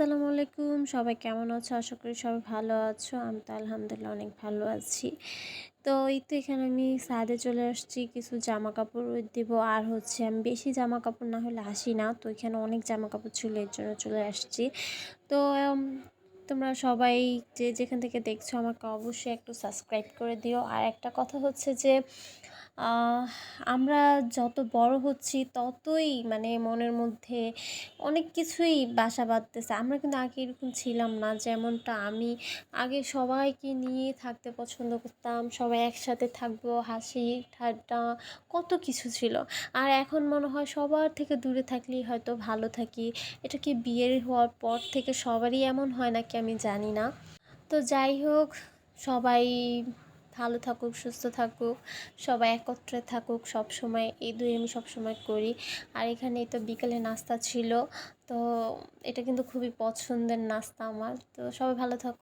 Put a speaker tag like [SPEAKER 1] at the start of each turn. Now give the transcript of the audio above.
[SPEAKER 1] আসসালামু আলাইকুম। সবাই কেমন আছো? আশা করি সবাই ভালো আছো। আমি তো আলহামদুলিল্লাহ অনেক ভালো আছি। তো এই তো এখানে আমি সাদে চলে আসছি। কিছু জামা কাপড় দেবো। আর হচ্ছে আমি বেশি জামা কাপড় না হলে আসি না। তো এখানে অনেক জামা কাপড় ছিল, এর জন্য চলে আসছি। তো তোমরা সবাই যে যেখান থেকে দেখছ আমাকে অবশ্যই একটু সাবস্ক্রাইব করে দিও। আর একটা কথা হচ্ছে যে আমরা যত বড় হচ্ছি ততই মানে মনের মধ্যে অনেক কিছুই বাসা বাঁধতেছে। আমরা কিন্তু আগে এরকম ছিলাম না, যেমনটা আমি। আগে সবাইকে নিয়ে থাকতে পছন্দ করতাম, সবাই একসাথে থাকব, হাসি, ঠাট্টা, কত কিছু ছিল। আর এখন মনে হয় সবার থেকে দূরে থাকলেই হয়তো ভালো থাকি। এটা কি বিয়ের হওয়ার পর থেকে সবারই এমন হয় নাকি আমি জানি না। তো যাই হোক, সবাই ভালো থাকুক, সুস্থ থাকুক, সবাই একত্রে থাকুক, সব সময় এই দুই আমি সব সময় করি। আর এখানে তো বিকেলে নাস্তা ছিল, তো এটা কিন্তু খুবই পছন্দের নাস্তা আমার। তো সবাই ভালো থাকুক।